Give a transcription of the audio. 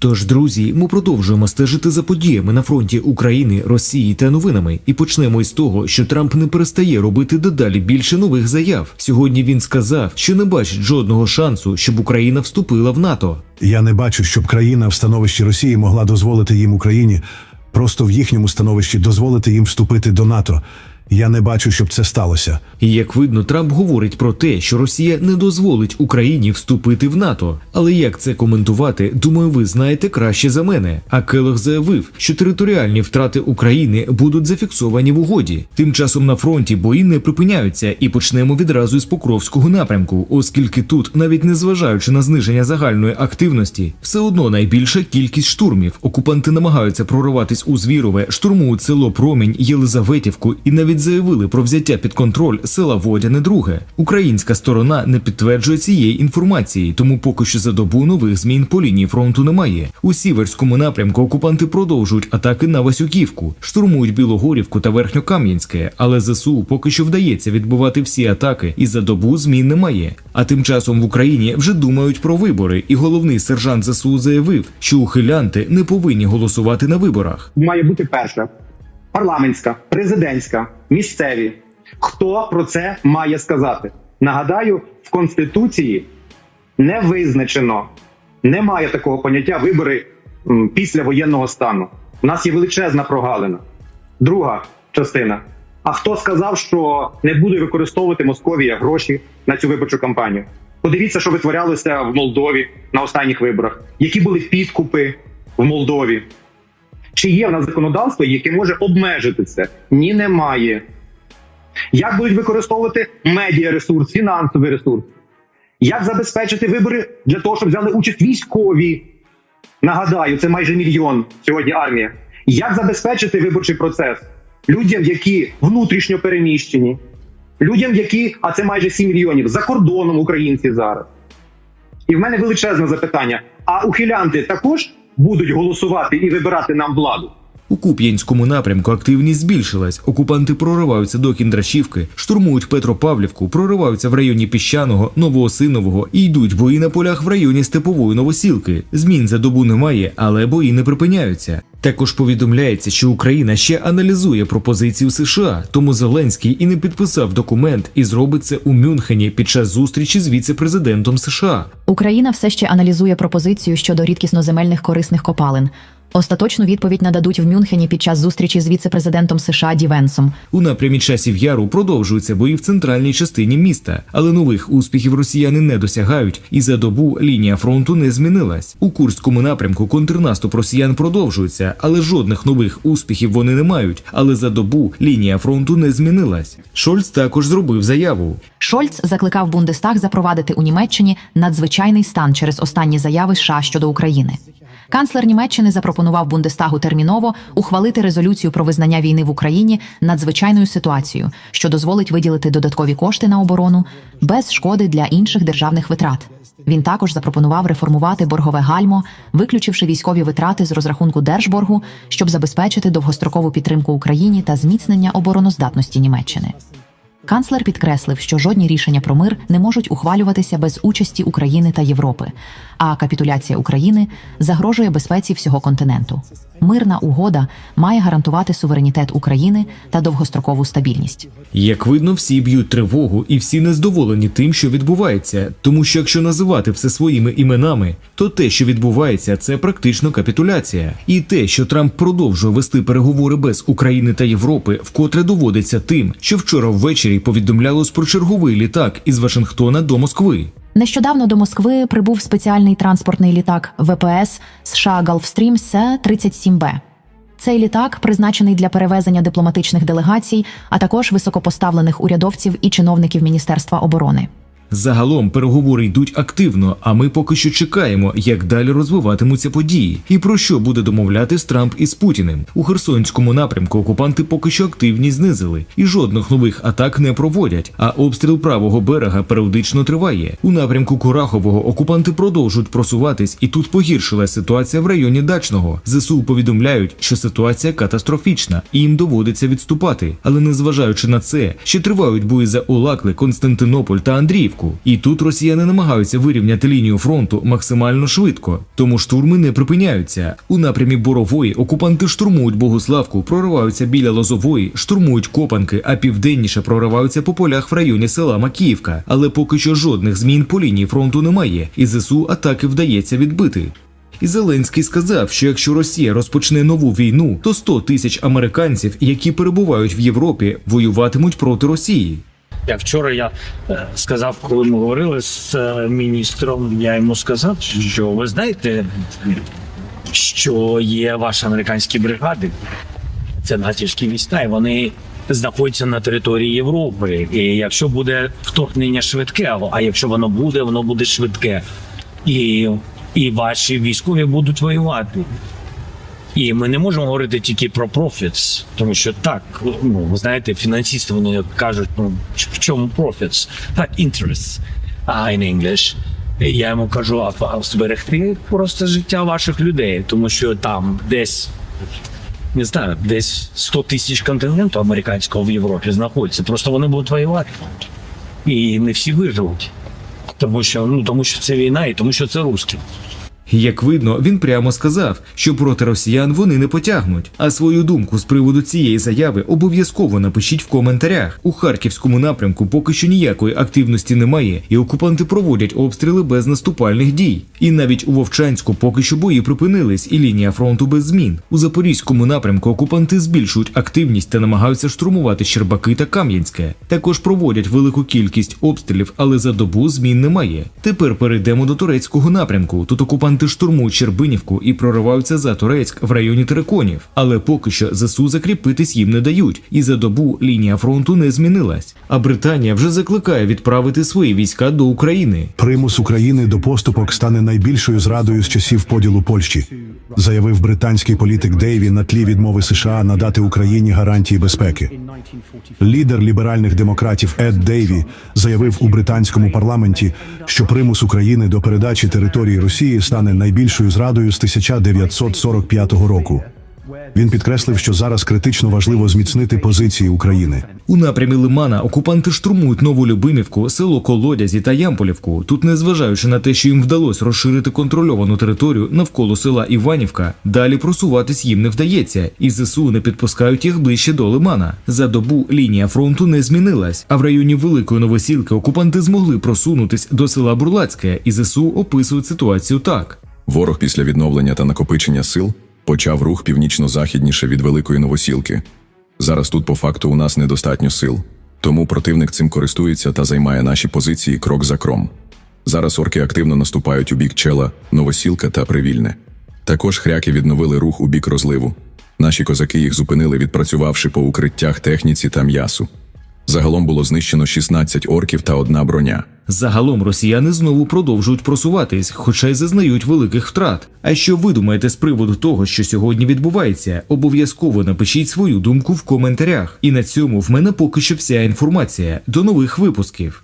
Тож, друзі, ми продовжуємо стежити за подіями на фронті України, Росії та новинами, і почнемо із того, що Трамп не перестає робити дедалі більше нових заяв. Сьогодні він сказав, що не бачить жодного шансу, щоб Україна вступила в НАТО. Я не бачу, щоб країна в становищі Росії могла дозволити їм Україні просто в їхньому становищі дозволити їм вступити до НАТО. Я не бачу, щоб це сталося. І як видно, Трамп говорить про те, що Росія не дозволить Україні вступити в НАТО. Але як це коментувати, думаю, ви знаєте краще за мене. А Келох заявив, що територіальні втрати України будуть зафіксовані в угоді. Тим часом на фронті бої не припиняються, і почнемо відразу із Покровського напрямку, оскільки тут, навіть незважаючи на зниження загальної активності, все одно найбільша кількість штурмів. Окупанти намагаються прориватись у Звірове, штурмують село Промінь, Єлизаветівку і навіть заявили про взяття під контроль села Водяне Друге. Українська сторона не підтверджує цієї інформації, тому поки що за добу нових змін по лінії фронту немає. У сіверському напрямку окупанти продовжують атаки на Васюківку, штурмують Білогорівку та Верхньокам'янське, але ЗСУ поки що вдається відбивати всі атаки, і за добу змін немає. А тим часом в Україні вже думають про вибори, і головний сержант ЗСУ заявив, що ухилянти не повинні голосувати на виборах. має бути перша парламентська, президентська, місцеві. Хто про це має сказати? Нагадаю, в конституції не визначено, немає такого поняття вибори після воєнного стану. У нас є величезна прогалина. Друга частина. А хто сказав, що не буде використовувати Московія гроші на цю виборчу кампанію? Подивіться, що витворялося в Молдові на останніх виборах, які були підкупи в Молдові. Чи є в нас законодавство, яке може обмежити це? Ні, немає. Як будуть використовувати медіаресурс, фінансовий ресурс? Як забезпечити вибори для того, щоб взяли участь військові? Нагадаю, це майже мільйон сьогодні армія. Як забезпечити виборчий процес людям, які внутрішньо переміщені, людям, які, а це майже 7 мільйонів, за кордоном українці зараз. І в мене величезне запитання: а ухилянти також будуть голосувати і вибирати нам владу? У Куп'янському напрямку активність збільшилась. Окупанти прориваються до Кіндрашівки, штурмують Петропавлівку, прориваються в районі Піщаного, Новоосинового і йдуть бої на полях в районі Степової Новосілки. Змін за добу немає, але бої не припиняються. Також повідомляється, що Україна ще аналізує пропозицію США, тому Зеленський і не підписав документ і зробить це у Мюнхені під час зустрічі з віце-президентом США. Україна все ще аналізує пропозицію щодо рідкісноземельних корисних копалин. Остаточну відповідь нададуть в Мюнхені під час зустрічі з віце-президентом США Ді Венсом. У напрямі часів яру продовжуються бої в центральній частині міста, але нових успіхів росіяни не досягають, і за добу лінія фронту не змінилась. У курському напрямку контрнаступ росіян продовжується, але жодних нових успіхів вони не мають. Але за добу лінія фронту не змінилась. Шольц також зробив заяву. Шольц закликав Бундестаг запровадити у Німеччині надзвичайний стан через останні заяви США щодо України. Канцлер Німеччини запропонував Бундестагу терміново ухвалити резолюцію про визнання війни в Україні надзвичайною ситуацією, що дозволить виділити додаткові кошти на оборону без шкоди для інших державних витрат. Він також запропонував реформувати боргове гальмо, виключивши військові витрати з розрахунку держборгу, щоб забезпечити довгострокову підтримку Україні та зміцнення обороноздатності Німеччини. Канцлер підкреслив, що жодні рішення про мир не можуть ухвалюватися без участі України та Європи, а капітуляція України загрожує безпеці всього континенту. Мирна угода має гарантувати суверенітет України та довгострокову стабільність. Як видно, всі б'ють тривогу і всі незадоволені тим, що відбувається. Тому що якщо називати все своїми іменами, то те, що відбувається, це практично капітуляція. І те, що Трамп продовжує вести переговори без України та Європи, вкотре доводиться тим, що вчора ввечері повідомлялось про черговий літак із Вашингтона до Москви. Нещодавно до Москви прибув спеціальний транспортний літак ВПС США Gulfstream С-37Б. Цей літак призначений для перевезення дипломатичних делегацій, а також високопоставлених урядовців і чиновників Міністерства оборони. Загалом переговори йдуть активно, а ми поки що чекаємо, як далі розвиватимуться події, і про що буде домовлятись Трамп із Путіним. У Херсонському напрямку окупанти поки що активність знизили і жодних нових атак не проводять. А обстріл правого берега періодично триває. У напрямку Курахового окупанти продовжують просуватись, і тут погіршилась ситуація в районі Дачного. ЗСУ повідомляють, що ситуація катастрофічна, і їм доводиться відступати. Але незважаючи на це, ще тривають бої за Олакли, Константинополь та Андріївку. Авдіївку. І тут росіяни намагаються вирівняти лінію фронту максимально швидко, тому штурми не припиняються. У напрямі Борової окупанти штурмують Богуславку, прориваються біля Лозової, штурмують Копанки, а південніше прориваються по полях в районі села Макіївка. Але поки що жодних змін по лінії фронту немає, і ЗСУ атаки вдається відбити. І Зеленський сказав, що якщо Росія розпочне нову війну, то 100 тисяч американців, які перебувають в Європі, воюватимуть проти Росії. Я вчора я е, сказав, коли ми говорили з е, міністром, я йому сказав, що ви знаєте, що є ваші американські бригади, це натівські війська, і вони знаходяться на території Європи. І якщо буде вторгнення швидке, а якщо воно буде, воно буде швидке. І, і ваші військові будуть воювати. І ми не можемо говорити тільки про профіц, тому що так, ну ви знаєте, фінансисти вони кажуть, ну в чому профіц? Так, а in English. Я йому кажу, а, зберегти просто життя ваших людей, тому що там десь. Не знаю, десь 100 тисяч контингенту американського в Європі знаходиться. Просто вони будуть воювати. І не всі виживуть. Тому що, ну, тому що це війна і тому що це русські. Як видно, він прямо сказав, що проти росіян вони не потягнуть. А свою думку з приводу цієї заяви обов'язково напишіть в коментарях. У харківському напрямку поки що ніякої активності немає, і окупанти проводять обстріли без наступальних дій. І навіть у Вовчанську поки що бої припинились, і лінія фронту без змін. У запорізькому напрямку окупанти збільшують активність та намагаються штурмувати Щербаки та Кам'янське. Також проводять велику кількість обстрілів, але за добу змін немає. Тепер перейдемо до турецького напрямку. Тут окупанти штурмують Щербинівку і прориваються за Турецьк в районі Тереконів. Але поки що ЗСУ закріпитись їм не дають, і за добу лінія фронту не змінилась. А Британія вже закликає відправити свої війська до України. Примус України до поступок стане найбільшою зрадою з часів поділу Польщі, заявив британський політик Дейві на тлі відмови США надати Україні гарантії безпеки. Лідер ліберальних демократів Ед Дейві заявив у британському парламенті, що примус України до передачі території Росії стане найбільшою зрадою з 1945 року. Він підкреслив, що зараз критично важливо зміцнити позиції України. У напрямі Лимана окупанти штурмують Новолюбимівку, село Колодязі та Ямполівку. Тут, незважаючи на те, що їм вдалося розширити контрольовану територію навколо села Іванівка, далі просуватись їм не вдається, і ЗСУ не підпускають їх ближче до Лимана. За добу лінія фронту не змінилась, а в районі Великої Новосілки окупанти змогли просунутись до села Бурлацьке, і ЗСУ описують ситуацію так. Ворог після відновлення та накопичення сил почав рух північно-західніше від Великої Новосілки. Зараз тут по факту у нас недостатньо сил, тому противник цим користується та займає наші позиції крок за кром. Зараз орки активно наступають у бік чела, Новосілка та Привільне. Також хряки відновили рух у бік розливу. Наші козаки їх зупинили, відпрацювавши по укриттях техніці та м'ясу. Загалом було знищено 16 орків та одна броня. Загалом росіяни знову продовжують просуватись, хоча й зазнають великих втрат. А що ви думаєте з приводу того, що сьогодні відбувається? Обов'язково напишіть свою думку в коментарях. І на цьому в мене поки що вся інформація. До нових випусків.